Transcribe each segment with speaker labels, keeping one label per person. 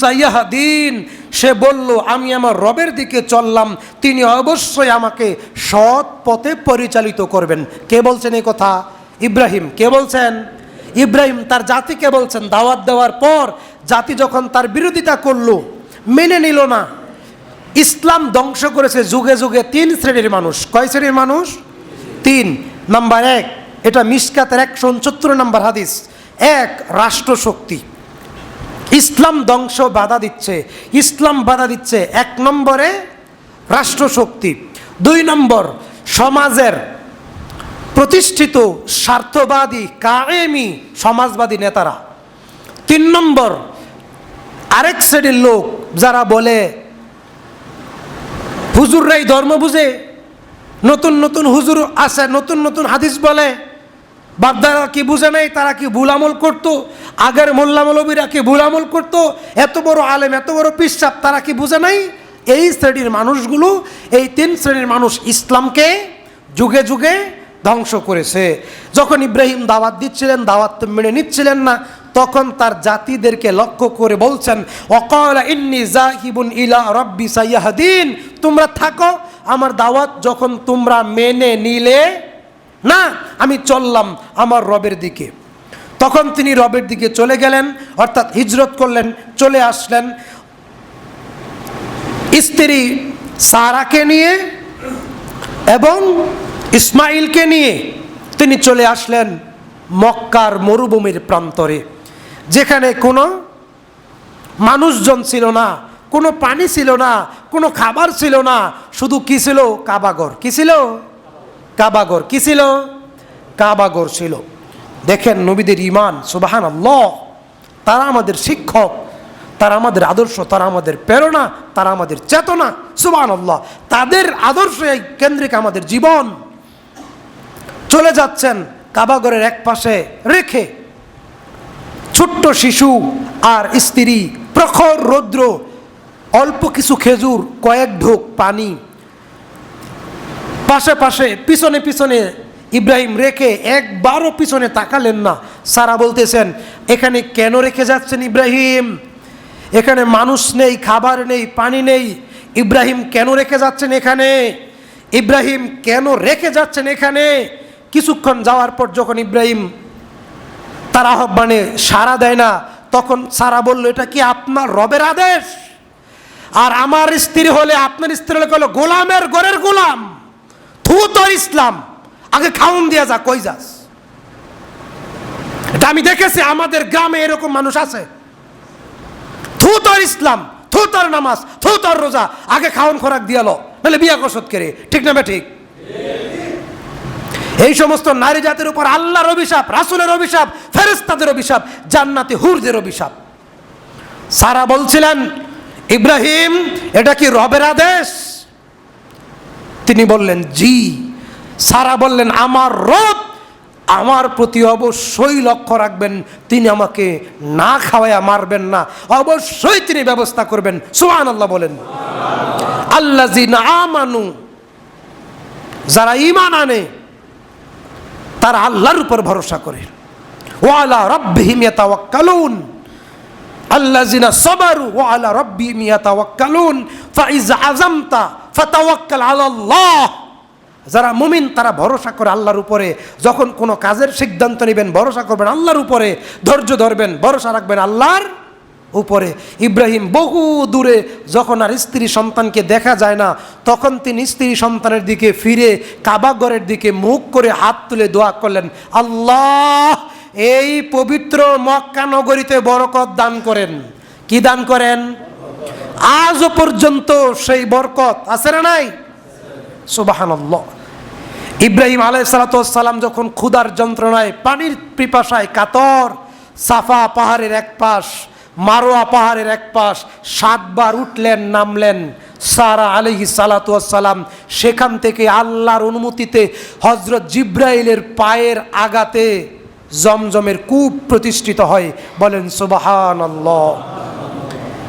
Speaker 1: সাইয়াহাদিন সে বলল, আমি আমার রবের দিকে চললাম। তিনি অবশ্যই আমাকে সৎ পথে পরিচালিত করবেন। কে বলছেন এই কথা? ইব্রাহিম। কে বলছেন? ইব্রাহিম তার জাতিকে বলছেন। দাওয়াত দেওয়ার পর জাতি যখন তার বিরোধিতা করল, মেনে নিল না। ইসলাম ধ্বংস করেছে যুগে যুগে তিন শ্রেণির মানুষ। কয় শ্রেণির মানুষ? তিন। নাম্বার এক, এটা মিসকাতের একশো উনসত্তর নাম্বার হাদিস। এক, রাষ্ট্রশক্তি। ইসলাম ধ্বংস, বাধা দিচ্ছে। ইসলাম বাধা দিচ্ছে। এক নম্বরে রাষ্ট্রশক্তি। দুই নম্বর, সমাজের প্রতিষ্ঠিত, স্বার্থবাদী, কায়েমি সমাজবাদী নেতারা। তিন নম্বর, আরেক শ্রেণির লোক যারা বলে, হুজুররাই ধর্ম বুঝে, নতুন নতুন হুজুর আসে, নতুন নতুন হাদিস বলে। বাপদারা কি বুঝে নাই, তারা কি ভুল আমল করতো? আগের মোল্লা মৌলবীরা কি ভুল আমল করতো? এত বড় আলেম, এত বড় পিসাব, তারা কি বুঝে নাই? এই শ্রেণির মানুষগুলো, এই তিন শ্রেণির মানুষ ইসলামকে যুগে যুগে ধ্বংস করেছে। যখন ইব্রাহিম দাওয়াত দিচ্ছিলেন, দাওয়াত তো মেনে নিচ্ছিলেন না, তখন তার জাতিদেরকে লক্ষ্য করে বলছেন, অকল ইলা তোমরা থাকো, আমার দাওয়াত যখন তোমরা মেনে নিলে না, আমি চললাম আমার রবের দিকে। তখন তিনি রবের দিকে চলে গেলেন, অর্থাৎ হিজরত করলেন, চলে আসলেন। স্ত্রী সারাকে নিয়ে এবং ইসমাইলকে নিয়ে তিনি চলে আসলেন মক্কার মরুভূমির প্রান্তরে, যেখানে কোনো মানুষজন ছিল না, কোনো পানি ছিল না, কোনো খাবার ছিল না, শুধু কি ছিল? কাবাগর। কী ছিল? কাবাগর কি ছিল? কাবাগর ছিল। দেখেন নবীদের ইমান সুবাহান আল্লাহ তারা আমাদের শিক্ষক, তারা আমাদের আদর্শ, তারা আমাদের প্রেরণা, তারা আমাদের চেতনা সুবাহান আল্লাহ তাদের আদর্শ এই কেন্দ্রিক আমাদের জীবন। চলে যাচ্ছেন কাবাগরের এক পাশে রেখে। ছোট্ট শিশু আর স্ত্রী, প্রখর রৌদ্র, অল্প কিছু খেজুর, কয়েক ঢোক পানি পাশে পাশে, পিছনে পিছনে ইব্রাহিম রেখে একবারও পিছনে তাকালেন না। সারা বলতেছেন, এখানে কেন রেখে যাচ্ছেন ইব্রাহিম? এখানে মানুষ নেই, খাবার নেই, পানি নেই। ইব্রাহিম কেন রেখে যাচ্ছেন এখানে? ইব্রাহিম কেন রেখে যাচ্ছেন এখানে? কিছুক্ষণ যাওয়ার পর যখন ইব্রাহিম তার আহ্বানে সাড়া দেয় না, তখন সারা বলল, এটা কি আপনার রবের আদেশ? আর আমার স্ত্রী হলে আপনার স্ত্রী হলে গোলামের গরের গোলাম। থু তোর ইসলাম। আগে খাউন দিয়া যা, কই যাস? এটা আমি দেখেছি, আমাদের গ্রামে এরকম মানুষ আছে। থু ইসলাম থু তোর নামাজ থু তোর রোজা, আগে খাওন খোরাক দিয়ালো নাহলে বিয়া কসত করে। ঠিক না ঠিক? এই সমস্ত নারী জাতির উপর আল্লাহর অভিশাপ, রাসুলের অভিশাপ ফেরেস্তাদের অভিশাপ, জান্নাতি হুরদের অভিশাপ। সারা বলছিলেন, ইব্রাহিম, এটা কি রবের আদেশ? তিনি বললেন, জি। সারা বললেন, আমার রব আমার প্রতি অবশ্যই লক্ষ্য রাখবেন। তিনি আমাকে না খাওয়াইয়া মারবেন না। অবশ্যই তিনি ব্যবস্থা করবেন। সুহান আল্লাহ বলেন। আল্লাহ আমানু, যারা ইমান আনে, তারা আল্লাহর উপর ভরসা করে। ওয়ালা রব্বিহিম ইয়াতাওয়াক্কালুন। আল্লাযিনা সাবারু ওয়ালা রব্বিহিম ইয়াতাওয়াক্কালুন। ফাইজ আযামতা ফাতাওয়াক্কাল আলাল্লাহ। যারা মুমিন, তারা ভরসা করে আল্লাহর উপরে। যখন কোনো কাজের সিদ্ধান্ত নেবেন, ভরসা করবেন আল্লাহর উপরে। ধৈর্য ধরবেন, ভরসা রাখবেন আল্লাহর উপরে। ইব্রাহিম বহু দূরে, যখন আর স্ত্রী সন্তানকে দেখা যায় না, তখন তিনি স্ত্রী সন্তানের দিকে ফিরে কাবাগরের দিকে মুখ করে হাত তুলে দোয়া করলেন, আল্লাহ, এই পবিত্র মক্কা নগরীতে বরকত দান করেন। কি দান করেন? আজও পর্যন্ত সেই বরকত আছে না নাই? সুবাহান ইব্রাহিম আলাইসালাতাম যখন ক্ষুধার যন্ত্রণায়, পানির পিপাসায় কাতর, সাফা পাহাড়ের এক পাশ, মারোয়া পাহাড়ের এক পাশ, সাতবার উঠলেন, নামলেন সারা আলহি সালাতাম সেখান থেকে আল্লাহর অনুমতিতে হজরত জিব্রাইলের পায়ের আগাতে জমজমের কূপ প্রতিষ্ঠিত হয়। বলেন সুবাহান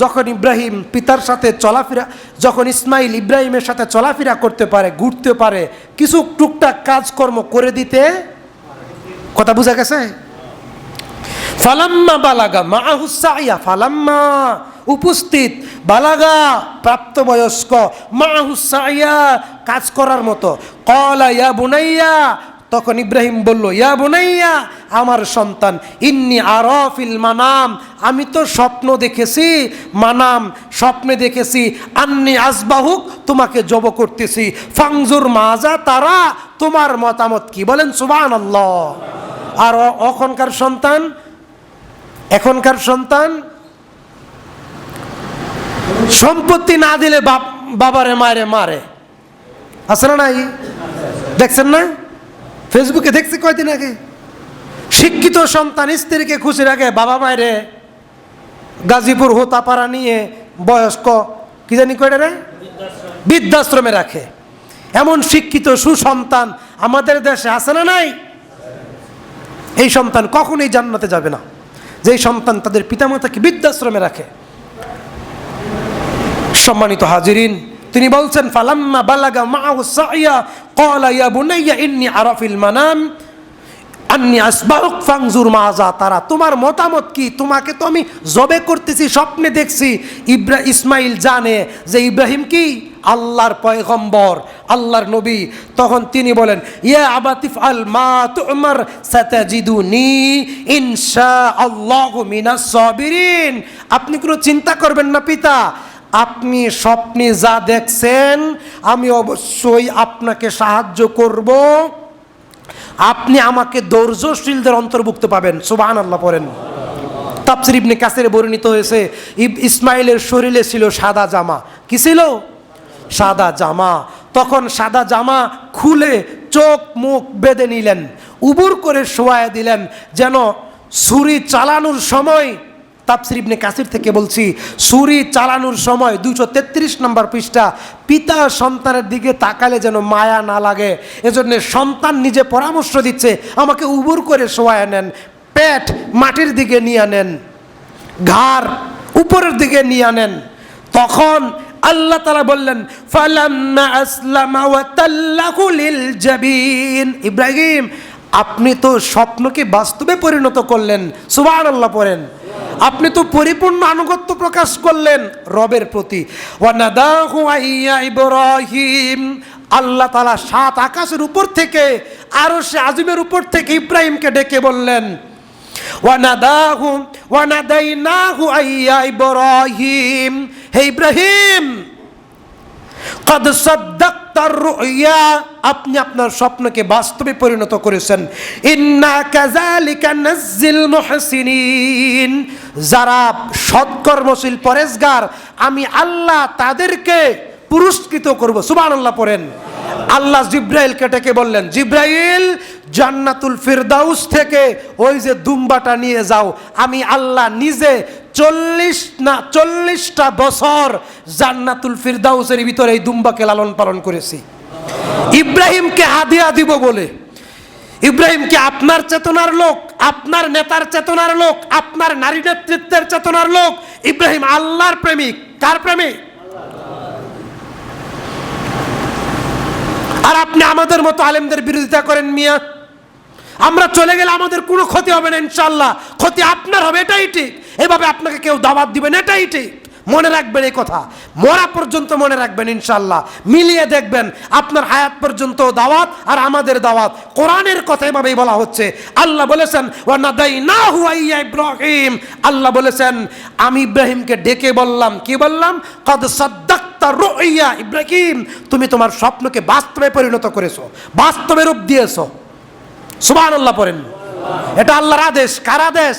Speaker 1: যখন ইব্রাহিম পিতার সাথে চলাফেরা, যখন ইসমাইল ইব্রাহিমের সাথে চলাফেরা করতে পারে, ঘুরতে পারে, কিছু টুকটাক কাজকর্ম করে দিতে, কথা বোঝা গেছে? ফালাম্মা বালাগা মা হুসাইয়া ফালাম্মা উপস্থিত, বালাগা প্রাপ্তবয়স্ক মা হুসাইয়া কাজ করার মতো। কলা ইয়া বুনাইয়া, তখন ইব্রাহিম বলল, ইয়া বুনাইয়া আমার সন্তান, ইন্নি আরফিল মানাম। আমি তো স্বপ্ন দেখেছি, মানাম, স্বপ্নে দেখেছি, আন্নি আসবাহুক তোমাকে জব করতেছি। ফাংজুর মাজা, তারা তোমার মতামত কি? বলেন সুবান আল্লাহ আর অখনকার সন্তান, এখনকার সন্তান, সম্পত্তি না দিলে বাবারে মারে মারে। আছে না নাই? দেখছেন না? ফেসবুকে দেখছি কয়দিন আগে। শিক্ষিত সন্তান স্ত্রীকে খুশি রাখে, বাবা মায়েরে গাজীপুর হোতাপাড়া নিয়ে বয়স্ক, কি জানি কয়টা রে? বৃদ্ধাশ্রমে রাখে। এমন শিক্ষিত সুসন্তান আমাদের দেশে আছে না নাই? এই সন্তান কখনোই জান্নাতে যাবে না। যেই সন্তান তাদের পিতামাতাকে বৃদ্ধাশ্রমে রাখে। সম্মানিত হাজিরিন, তিনি বলছেন, ফালাম্মা বালাগা সাইয়া, ক্বালা ইয়া বুনাইয়া ইন্নী আরাফিল মানাম। আন্নি আসবাহুক ফাংজুর মাজা তারা তোমার মতামত কি? তোমাকে তো আমি জবে করতেছি, স্বপ্নে দেখছি। ইব্রা ইসমাইল জানে যে ইব্রাহিম কি? আল্লাহর পয়গম্বর, আল্লাহর নবী। তখন তিনি বলেন, ইয়া আবাতিফ আল মা তুমার সাতাজিদুনি ইনশা আল্লাহু মিনাস সাবিরিন। আপনি কোনো চিন্তা করবেন না পিতা। আপনি স্বপ্নে যা দেখছেন, আমি অবশ্যই আপনাকে সাহায্য করব। আপনি আমাকে ধৈর্যশীলদের অন্তর্ভুক্ত পাবেন। সুবাহান আল্লাহ পড়েন। তাপসির ইবনে কাসের বর্ণিত হয়েছে ইসমাইলের শরীরে ছিল সাদা জামা। কি ছিল? সাদা জামা। তখন সাদা জামা খুলে চোখ মুখ বেঁধে নিলেন, উবুর করে শোয়ায় দিলেন, যেন ছুরি চালানোর সময় তাপসির ইবনে কাসির থেকে বলছি, ছুরি চালানোর সময় দুশো তেত্রিশ নম্বর পৃষ্ঠা, পিতা সন্তানের দিকে তাকালে যেন মায়া না লাগে। এজন্য সন্তান নিজে পরামর্শ দিচ্ছে, আমাকে উবুর করে শোয়ায় নেন, পেট মাটির দিকে নিয়ে আনেন, ঘাড় উপরের দিকে নিয়ে আনেন। তখন আল্লাহ তালা বললেন ইব্রাহিম, আপনি তো স্বপ্নকে বাস্তবে পরিণত করলেন। সুবহানাল্লাহ পড়েন। আপনি তো পরিপূর্ণ আনুগত্য প্রকাশ করলেন রবের প্রতি। আল্লাহ তালা সাত আকাশের উপর থেকে আরও সে আজিমের উপর থেকে ইব্রাহিমকে ডেকে বললেন ইব্রাহিম। হে ইব্রাহিম, কদ সাদ্দাক্তার রুইয়া আপনি আপনার স্বপ্নকে বাস্তবে পরিণত করেছেন। ইন্না কাজালিকা নাজ্জিল মুহসিনিন। যারা সৎকর্মশীল পরেশগার আমি আল্লাহ তাদেরকে পুরস্কৃত করব। সুবহানাল্লাহ পড়েন। আল্লাহ জিব্রাইলকে ডেকে বললেন, জিব্রাইল জান্নাতুল ফিরদাউস থেকে ওই যে দুম্বাটা নিয়ে যাও। আমি আল্লাহ নিজে চল্লিশ না, চল্লিশটা বছর জান্নাতুল ফিরদাউসের ভিতরে এই দুম্বাকে লালন পালন করেছি। ইব্রাহিমকে হাদিয়া দিব বলে। ইব্রাহিমকে আপনার চেতনার লোক, আপনার নেতার চেতনার লোক, আপনার নারী নেতৃত্বের চেতনার লোক। ইব্রাহিম আল্লাহর প্রেমিক। কার প্রেমিক? আর আপনি আমাদের মতো আলেমদের বিরোধিতা করেন মিয়া? আমরা চলে গেলে আমাদের কোনো ক্ষতি হবে না ইনশাল্লাহ ক্ষতি আপনার হবে, এটাই ঠিক। এভাবে আপনাকে কেউ দাওয়াত দিবেন, এটাই ঠিক। মনে রাখবেন এই কথা। মরা পর্যন্ত মনে রাখবেন ইনশাল্লাহ মিলিয়ে দেখবেন, আপনার হায়াত পর্যন্ত দাওয়াত আর আমাদের দাওয়াত। কোরআনের কথা এভাবেই বলা হচ্ছে। আল্লাহ বলেছেন ইব্রাহিম। আল্লাহ বলেছেন, আমি ইব্রাহিমকে ডেকে বললাম। কি বললাম? কদ সাদ্দাক্তা ইব্রাহিম। তুমি তোমার স্বপ্নকে বাস্তবে পরিণত করেছ, বাস্তবে রূপ দিয়েছ। সুবহানাল্লাহ পড়েন। এটা আল্লাহর আদেশ। কার আদেশ?